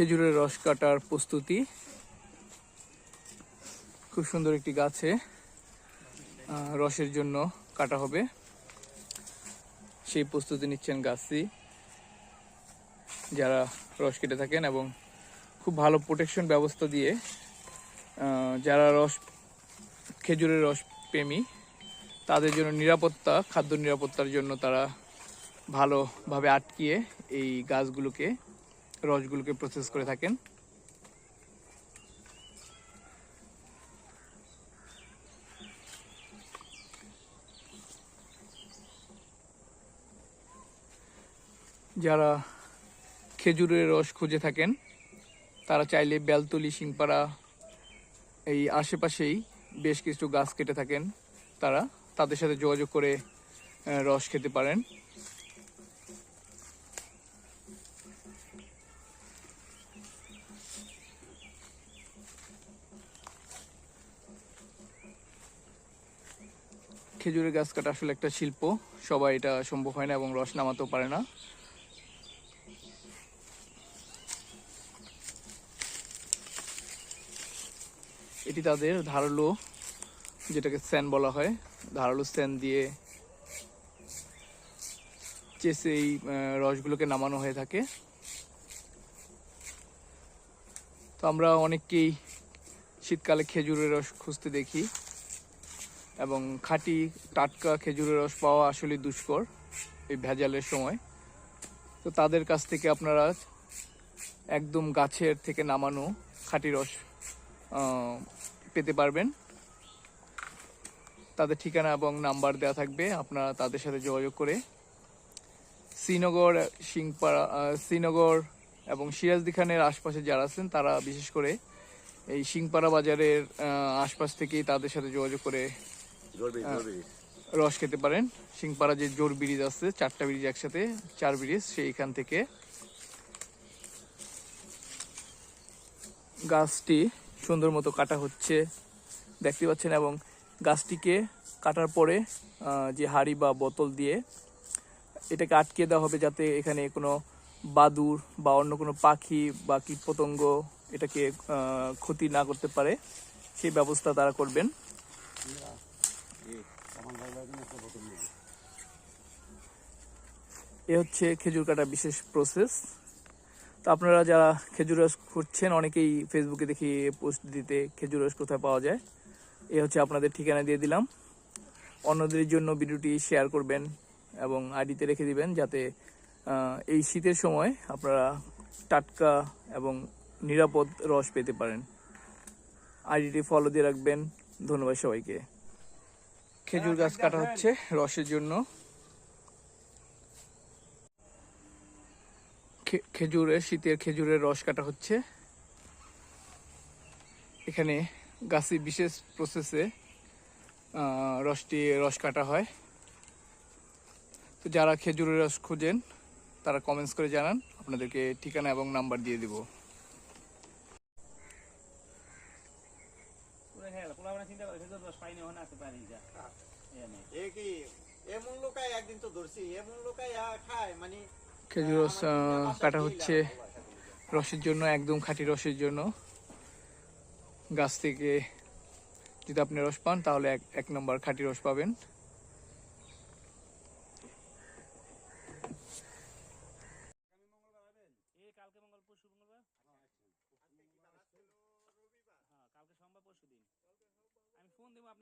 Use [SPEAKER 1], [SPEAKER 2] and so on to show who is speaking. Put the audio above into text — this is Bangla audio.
[SPEAKER 1] খেজুরের রস কাটার প্রস্তুতি। খুব সুন্দর একটি গাছে রসের জন্য কাটা হবে। সেই প্রস্তুতি নিচ্ছেন গাছটি যারা রস কেটে থাকেন এবং খুব ভালো প্রোটেকশন ব্যবস্থা দিয়ে যারা রস, খেজুরের রস প্রেমী, তাদের জন্য নিরাপত্তা, খাদ্য নিরাপত্তার জন্য তারা ভালোভাবে আটকিয়ে এই গাছগুলোকে রসগুলোকে প্রসেস করে থাকেন। যারা খেজুরের রস খুঁজে থাকেন, তারা চাইলে বেলতলি সিংপাড়া এই আশেপাশেই বেশ কিছু গাছ কেটে থাকেন। তারা তাদের সাথে যোগাযোগ করে রস খেতে পারেন। খেজুরের গাছ কাটা আসলে একটা শিল্প। সবাই এটা সম্ভব হয় না এবং রস নামাতেও পারে না। এটি তাদের ধারালো, যেটাকে স্যান বলা হয়, ধারালো স্যান দিয়ে চেসে এই রসগুলোকে নামানো হয়ে থাকে। তো আমরা অনেককেই শীতকালে খেজুরের রস খুঁজতে দেখি। এবং খাঁটি টাটকা খেজুরের রস পাওয়া আসলে দুষ্কর এই ভেজালের সময়। তো তাদের কাছ থেকে আপনারা একদম গাছের থেকে নামানো খাঁটি রস পেতে পারবেন। তাদের ঠিকানা এবং নাম্বার দেওয়া থাকবে, আপনারা তাদের সাথে যোগাযোগ করে। শ্রীনগর সিংপাড়া শ্রীনগর এবং সিরাজদি খানের আশপাশে যারা আছেন, তারা বিশেষ করে এই সিংপাড়া বাজারের আশপাশ থেকেই তাদের সাথে যোগাযোগ করে রস খেতে পারেন। সিংপাড়া যে জোর ব্রিজ আছে চারটা ব্রিজ একসাথে চার ব্রিজ সেইখান থেকে গাছটি সুন্দর মতো কাটা হচ্ছে। দেখতে পাচ্ছেন এবং গাছটিকে কাটার পরে যে হাড়ি বা বোতল দিয়ে এটাকে আটকে দেওয়া হবে যাতে এখানে কোনো বাদুর বা অন্য কোনো পাখি বা কীটপতঙ্গ এটাকে ক্ষতি না করতে পারে। সেই ব্যবস্থা তারা করবেন। এ হচ্ছে খেজুর কাটা বিশেষ প্রসেস তো আপনারা যারা খেজুর রস খুঁজছেন, অনেকেই ফেসবুকে দেখি পোস্ট দিতে খেজুর রস কোথায় পাওয়া যায়। এ হচ্ছে আপনাদের ঠিকানা দিয়ে দিলাম। অন্যদের জন্য ভিডিওটি শেয়ার করবেন এবং আইডিতে রেখে দিবেন যাতে এই শীতের সময় আপনারা টাটকা এবং নিরাপদ রস পেতে পারেন। আইডিটি ফলো দিয়ে রাখবেন। ধন্যবাদ সবাইকে। খেজুর গাছ কাটা হচ্ছে রসের জন্য। খেজুরের শীতের খেজুরের রস কাটা হচ্ছে। এখানে গাছে বিশেষ প্রসেসে রসটি, রস কাটা হয়। তো যারা খেজুরের রস খুঁজেন, তারা কমেন্টস করে জানান। আপনাদেরকে ঠিকানা এবং নাম্বার দিয়ে দিব
[SPEAKER 2] পুরো হ্যাঁ পোলা মানে চিন্তা করে খেজুর রস পাইনি পারি যা
[SPEAKER 3] এ কি এমন লোকাই একদিন তো ধরছি এমন লোকাই খায় মানে
[SPEAKER 1] খেজুর রস কাটা হচ্ছে রসের জন্য একদম খাঁটি রসের জন্য। গাছ থেকে যদি আপনি রস পান তাহলে এক এক নম্বর খাঁটি রস পাবেন।